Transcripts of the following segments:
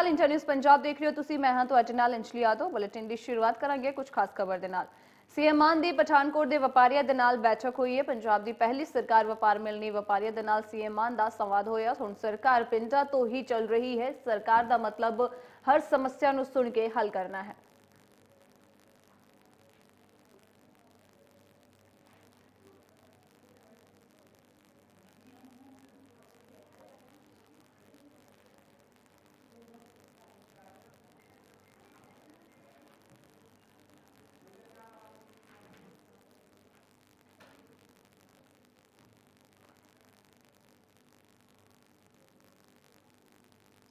ਅਕਾਲ ਇੰਟਰਨਿਊਜ਼ ਪੰਜਾਬ ਦੇਖ ਰਹੇ ਹੋ ਤੁਸੀਂ। ਮੈਂ ਹਾਂ ਤੁਹਾਡੇ ਨਾਲ ਅੰਜਲੀ ਯਾਦਵ। ਬੁਲੇਟਿਨ ਦੀ ਸ਼ੁਰੂਆਤ ਕਰਾਂਗੇ ਕੁਝ ਖਾਸ ਖਬਰ ਦੇ ਨਾਲ। ਸੀਐਮ ਮਾਨ ਦੀ ਪਠਾਨਕੋਟ ਦੇ ਵਪਾਰੀਆਂ ਦੇ ਨਾਲ ਬੈਠਕ ਹੋਈ ਹੈ। ਪੰਜਾਬ ਦੀ ਪਹਿਲੀ ਸਰਕਾਰ ਵਪਾਰ ਮਿਲਣੀ ਵਪਾਰੀਆਂ ਦੇ ਨਾਲ ਸੀਐਮ ਮਾਨ ਦਾ ਸੰਵਾਦ ਹੋਇਆ। ਹੁਣ ਸਰਕਾਰ ਪਿੰਡਾਂ ਤੋਂ ਹੀ ਚੱਲ ਰਹੀ ਹੈ। ਸਰਕਾਰ ਦਾ ਮਤਲਬ ਹਰ ਸਮੱਸਿਆ ਨੂੰ ਸੁਣ ਕੇ ਹੱਲ ਕਰਨਾ ਹੈ।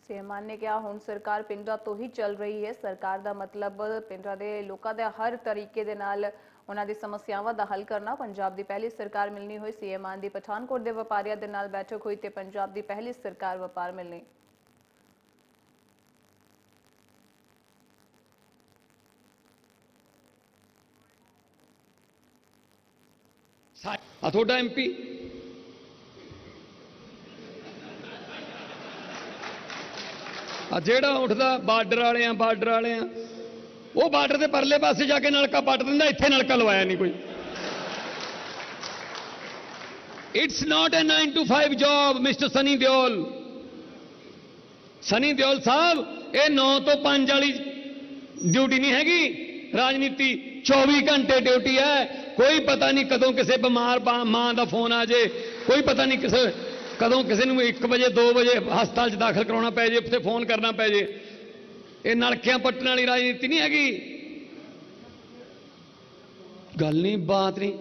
ਸੀਐਮ ਨੇ ਕਿਹਾ, ਹੁਣ ਸਰਕਾਰ ਪਿੰਡਾਂ ਤੋਂ ਹੀ ਚੱਲ ਰਹੀ ਹੈ। ਸਰਕਾਰ ਦਾ ਮਤਲਬ ਪਿੰਡਾਂ ਦੇ ਲੋਕਾਂ ਦੇ ਹਰ ਤਰੀਕੇ ਦੇ ਨਾਲ ਉਹਨਾਂ ਦੀ ਸਮੱਸਿਆਵਾਂ ਦਾ ਹੱਲ ਕਰਨਾ। ਪੰਜਾਬ ਦੀ ਪਹਿਲੀ ਸਰਕਾਰ ਮਿਲਣੀ ਹੋਈ, ਸੀਐਮ ਦੀ ਪਠਾਨਕੋਟ ਦੇ ਵਪਾਰੀਆਂ ਦੇ ਨਾਲ ਬੈਠਕ ਹੋਈ ਤੇ ਪੰਜਾਬ ਦੀ ਪਹਿਲੀ ਸਰਕਾਰ ਵਪਾਰ ਮਿਲਣੀ। ਆ ਤੁਹਾਡਾ ਐਮਪੀ ਆ ਜਿਹੜਾ ਉੱਠਦਾ ਬਾਰਡਰ ਵਾਲੇ ਆ ਬਾਰਡਰ ਵਾਲੇ ਆ ਉਹ ਬਾਰਡਰ ਦੇ ਪਰਲੇ ਪਾਸੇ ਜਾ ਕੇ ਨਲਕਾ ਪੱਟ ਦਿੰਦਾ, ਇੱਥੇ ਨਲਕਾ ਲਵਾਇਆ ਨਹੀਂ ਕੋਈ। It's not a 9 to 5 job mister Sunny Deol Sunny Deol ਸਾਹਿਬ, ਇਹ 9 ਤੋਂ 5 ਵਾਲੀ ਡਿਊਟੀ ਨਹੀਂ ਹੈਗੀ। ਰਾਜਨੀਤੀ 24 ਘੰਟੇ ਡਿਊਟੀ ਹੈ। ਕੋਈ ਪਤਾ ਨਹੀਂ ਕਦੋਂ ਕਿਸੇ ਬਿਮਾਰ ਮਾਂ ਦਾ ਫੋਨ ਆ ਜੇ। ਕੋਈ ਪਤਾ ਨਹੀਂ ਕਿਸੇ ਕਦੋਂ ਕਿਸੇ ਨੂੰ 1 ਵਜੇ 2 ਵਜੇ ਹਸਪਤਾਲ 'ਚ ਦਾਖਲ ਕਰਾਉਣਾ ਪੈ ਜੇ ਉੱਥੇ ਫੋਨ ਕਰਨਾ ਪੈ ਜੇ ਇਹ ਨਲਕਿਆਂ ਪੱਟਣ ਵਾਲੀ ਰਾਜਨੀਤੀ ਨਹੀਂ ਹੈਗੀ ਗੱਲ ਨਹੀਂ ਬਾਤ ਨਹੀਂ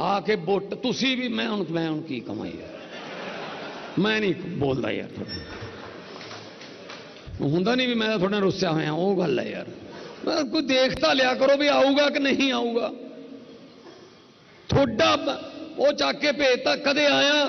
ਆ ਕੇ ਵੋਟ ਤੁਸੀਂ ਵੀ ਮੈਂ ਹੁਣ ਮੈਂ ਹੁਣ ਕੀ ਕਮਾਂ ਯਾਰ ਮੈਂ ਨਹੀਂ ਬੋਲਦਾ ਯਾਰ ਤੁਹਾਡੇ ਹੁੰਦਾ ਨਹੀਂ ਵੀ ਮੈਂ ਤਾਂ ਤੁਹਾਡੇ ਨਾਲ ਰੁੱਸਿਆ ਹੋਇਆ ਉਹ ਗੱਲ ਹੈ ਯਾਰ ਮੈਂ ਕੋਈ ਦੇਖ ਤਾਂ ਲਿਆ ਕਰੋ ਵੀ ਆਊਗਾ ਕਿ ਨਹੀਂ ਆਊਗਾ ਤੁਹਾਡਾ ਬ- ਉਹ ਚੱਕ ਕੇ ਭੇਜਤਾ ਕਦੇ ਆਇਆ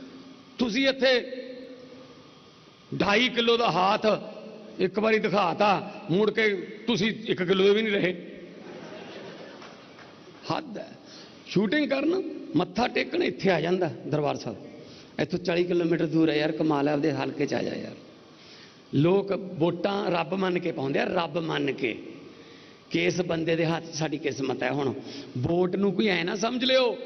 ਤੁਸੀਂ ਇੱਥੇ 2.5 ਕਿਲੋ ਦਾ ਹਾਥ ਇੱਕ ਵਾਰੀ ਦਿਖਾਤਾ, ਮੁੜ ਕੇ ਤੁਸੀਂ 1 ਕਿਲੋ ਵੀ ਨਹੀਂ ਰਹੇ। ਹੱਦ ਹੈ। ਸ਼ੂਟਿੰਗ ਕਰਨ, ਮੱਥਾ ਟੇਕਣ ਇੱਥੇ ਆ ਜਾਂਦਾ ਦਰਬਾਰ ਸਾਹਿਬ। ਇੱਥੋਂ 40 ਕਿਲੋਮੀਟਰ ਦੂਰ ਹੈ ਯਾਰ, ਕਮਾਲ ਹੈ, ਆਪਦੇ ਹਲਕੇ ਚ ਆ ਜਾ ਯਾਰ। ਲੋਕ ਵੋਟਾਂ ਰੱਬ ਮੰਨ ਕੇ ਪਾਉਂਦੇ ਆ, ਰੱਬ ਮੰਨ ਕੇ। ਕਿਸ ਬੰਦੇ ਦੇ ਹੱਥ ਸਾਡੀ ਕਿਸਮਤ ਹੈ ਹੁਣ? ਵੋਟ ਨੂੰ ਕੋਈ ਐ ਨਾ ਸਮਝ ਲਿਓ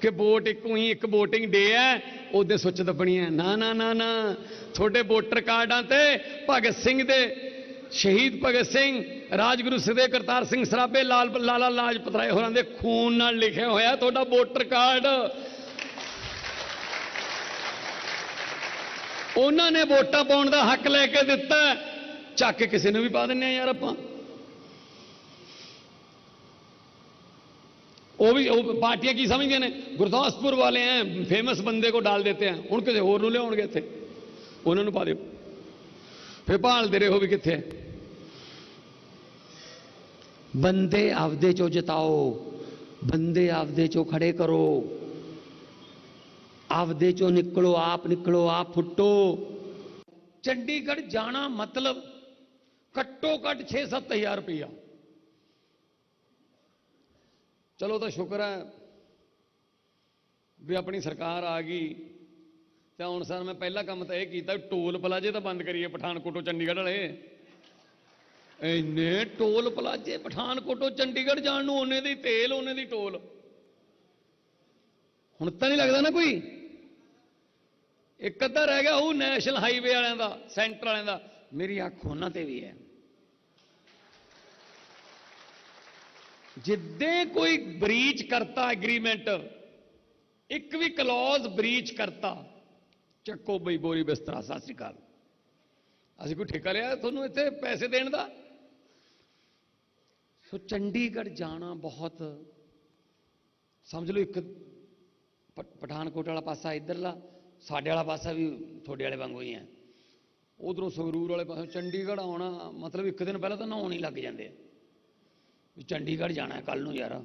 ਕਿ ਵੋਟ ਇੱਕੋ ਹੀ, ਇੱਕ VOTING ਡੇ ਹੈ, ਉਹਦੇ ਸੁੱਚ ਦੱਬਣੀ ਹੈ। ਨਾ ਨਾ ਨਾ ਨਾ। ਤੁਹਾਡੇ ਵੋਟਰ ਕਾਰਡਾਂ ਤੇ ਭਗਤ ਸਿੰਘ ਦੇ, ਸ਼ਹੀਦ ਭਗਤ ਸਿੰਘ, ਰਾਜਗੁਰੂ ਸਦੇ ਕਰਤਾਰ ਸਿੰਘ ਸਰਾਭੇ, ਲਾਲ, ਲਾਲਾ ਲਾਜਪਤ ਰਾਏ ਹੋਰਾਂ ਦੇ ਖੂਨ ਨਾਲ ਲਿਖਿਆ ਹੋਇਆ ਤੁਹਾਡਾ ਵੋਟਰ ਕਾਰਡ। ਉਹਨਾਂ ਨੇ ਵੋਟਾਂ ਪਾਉਣ ਦਾ ਹੱਕ ਲੈ ਕੇ ਦਿੱਤਾ। ਚੱਕ ਕੇ ਕਿਸੇ ਨੂੰ ਵੀ ਪਾ ਦਿੰਨੇ ਆ ਯਾਰ ਆਪਾਂ। ਉਹ ਵੀ, ਉਹ ਪਾਰਟੀਆਂ ਕੀ ਸਮਝਦੀਆਂ ਨੇ? ਗੁਰਦਾਸਪੁਰ ਵਾਲੇ ਐ ਫੇਮਸ ਬੰਦੇ ਕੋ ਡਾਲ ਦੇਤੇ ਆ ਹੁਣ ਕਿਸੇ ਹੋਰ ਨੂੰ ਲਿਆਉਣਗੇ ਇੱਥੇ? ਉਹਨਾਂ ਨੂੰ ਪਾ ਦਿਓ। ਫੇ ਭਾਲਦੇ ਰਹੋ ਵੀ ਕਿੱਥੇ ਹੈ ਬੰਦੇ ਆਪਦੇ ਚੋਂ ਜਿਤਾਓ, ਬੰਦੇ ਆਪਦੇ ਚੋਂ ਖੜੇ ਕਰੋ। ਆਪਦੇ ਚੋਂ ਨਿਕਲੋ, ਆਪ ਨਿਕਲੋ, ਆਪ ਫੁੱਟੋ। ਚੰਡੀਗੜ੍ਹ ਜਾਣਾ ਮਤਲਬ ਘੱਟੋ ਘੱਟ 6-7000 ਰੁਪਇਆ ਚਲੋ ਤਾਂ ਸ਼ੁਕਰ ਹੈ ਵੀ ਆਪਣੀ ਸਰਕਾਰ ਆ ਗਈ। ਤੇ ਹੁਣ ਸਰ ਮੈਂ ਪਹਿਲਾ ਕੰਮ ਤਾਂ ਇਹ ਕੀਤਾ ਟੋਲ ਪਲਾਜੇ ਤਾਂ ਬੰਦ ਕਰੀਏ ਪਠਾਨਕੋਟੋਂ ਚੰਡੀਗੜ੍ਹ ਵਾਲੇ। ਇੰਨੇ ਟੋਲ ਪਲਾਜੇ ਪਠਾਨਕੋਟੋਂ ਚੰਡੀਗੜ੍ਹ ਜਾਣ ਨੂੰ ਉਹਨੇ ਦੀ ਤੇਲ, ਉਹਨੇ ਦੀ ਟੋਲ। ਹੁਣ ਤਾਂ ਨਹੀਂ ਲੱਗਦਾ ਨਾ ਕੋਈ। ਇੱਕ ਅੱਧਾ ਰਹਿ ਗਿਆ ਉਹ ਨੈਸ਼ਨਲ ਹਾਈਵੇ ਵਾਲਿਆਂ ਦਾ, ਸੈਂਟਰ ਵਾਲਿਆਂ ਦਾ। ਮੇਰੀ ਅੱਖ ਉਹਨਾਂ ਤੇ ਵੀ ਹੈ। ਜਿੱਦੇ ਕੋਈ ਬ੍ਰੀਚ ਕਰਤਾ ਐਗਰੀਮੈਂਟ ਇੱਕ ਵੀ ਕਲੌਜ਼ ਬ੍ਰੀਚ ਕਰਤਾ, ਚੱਕੋ ਬਈ ਬੋਰੀ ਬਿਸਤਰਾ, ਸਤਿ ਸ੍ਰੀ ਅਕਾਲ। ਅਸੀਂ ਕੋਈ ਠੇਕਾ ਲਿਆ ਤੁਹਾਨੂੰ ਇੱਥੇ ਪੈਸੇ ਦੇਣ ਦਾ? ਸੋ ਚੰਡੀਗੜ੍ਹ ਜਾਣਾ ਬਹੁਤ, ਸਮਝ ਲਓ ਇੱਕ ਪਠਾਨਕੋਟ ਵਾਲਾ ਪਾਸਾ ਇੱਧਰਲਾ, ਸਾਡੇ ਵਾਲਾ ਪਾਸਾ ਵੀ ਤੁਹਾਡੇ ਵਾਲੇ ਵਾਂਗੂ ਹੀ ਹੈ। ਉਧਰੋਂ ਸੰਗਰੂਰ ਵਾਲੇ ਪਾਸੇ ਚੰਡੀਗੜ੍ਹ ਆਉਣਾ, ਮਤਲਬ ਇੱਕ ਦਿਨ ਪਹਿਲਾਂ ਤਾਂ ਨਹਾਉਣ ਹੀ ਲੱਗ ਜਾਂਦੇ ਆ। ਵੀ ਚੰਡੀਗੜ੍ਹ ਜਾਣਾ ਕੱਲ ਨੂੰ ਯਾਰ।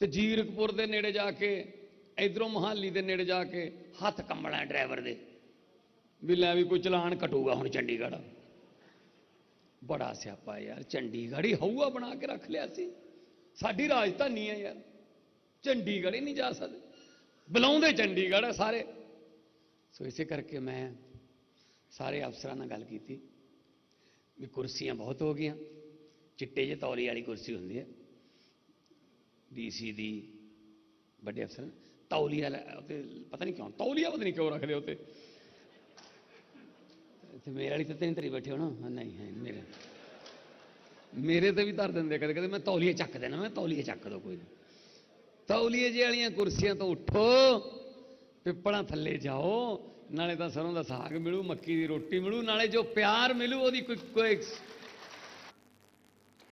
ਤੇ ਜੀਰਕਪੁਰ ਦੇ ਨੇੜੇ ਜਾ ਕੇ, ਇਧਰੋਂ ਮਹਾਲੀ ਦੇ ਨੇੜੇ ਜਾ ਕੇ ਹੱਥ ਕੰਬਣਾ ਡਰਾਈਵਰ ਦੇ। ਵੀ ਲੈ ਵੀ ਕੋਈ ਚਲਾਨ ਕਟੂਗਾ ਹੁਣ ਚੰਡੀਗੜ੍ਹ। ਬੜਾ ਸਿਆਪਾ ਯਾਰ, ਚੰਡੀਗੜ੍ਹ ਹੀ ਹਊਆ ਬਣਾ ਕੇ ਰੱਖ ਲਿਆ ਸੀ। ਸਾਡੀ ਰਾਜਧਾਨੀ ਹੈ ਯਾਰ, ਚੰਡੀਗੜ੍ਹ ਹੀ ਨਹੀਂ ਜਾ ਸਕਦੇ। ਬੁਲਾਉਂਦੇ ਚੰਡੀਗੜ੍ਹ ਆ ਸਾਰੇ। ਸੋ ਇਸੇ ਕਰਕੇ ਮੈਂ ਸਾਰੇ ਅਫਸਰਾਂ ਨਾਲ ਗੱਲ ਕੀਤੀ, ਵੀ ਕੁਰਸੀਆਂ ਬਹੁਤ ਹੋ ਗਈਆਂ। ਚਿੱਟੇ ਜਿਹੇ ਤੌਲੀ ਵਾਲੀ ਕੁਰਸੀ ਹੁੰਦੀ ਹੈ। ਡੀਸੀ ਦੀ ਵੱਡੇ ਅਫਸਰ ਤੌਲੀ ਲੈ- ਉੱਤੇ ਪਤਾ ਨਹੀਂ ਕਿਉਂ, ਤੌਲੀਆ ਪਤਾ ਨਹੀਂ ਕਿਉਂ ਰੱਖਦੇ ਉੱਤੇ ਤੇ ਮੇਰੇ ਵਾਲੀ ਤੇ ਤੇਰੀ ਤਰੀ ਬੈਠੇ ਹੋ, ਨਹੀਂ, ਹੈ ਮੇਰੇ। ਮੇਰੇ ਤੇ ਵੀ ਧਰ ਦਿੰਦੇ ਕਦੇ ਕਦੇ ਮੈਂ ਤੌਲੀਏ ਚੱਕ ਦੇਣਾ, ਮੈਂ ਤੌਲੀਏ ਚੱਕ ਦੋ ਕੋਈ ਨਹੀਂ। ਤੌਲੀਏ ਜਿਹੇ ਵਾਲੀਆਂ ਕੁਰਸੀਆਂ ਤੋਂ ਉੱਠੋ, ਪਿੱਪਲਾਂ ਥੱਲੇ ਜਾਓ, ਨਾਲੇ ਤਾਂ ਸਰੋਂ ਦਾ ਸਾਗ ਮਿਲੂ, ਮੱਕੀ ਦੀ ਰੋਟੀ ਮਿਲੂ, ਨਾਲੇ ਜੋ ਪਿਆਰ ਮਿਲੂ, ਉਹਦੀ ਕੋਈ ਕੋਈ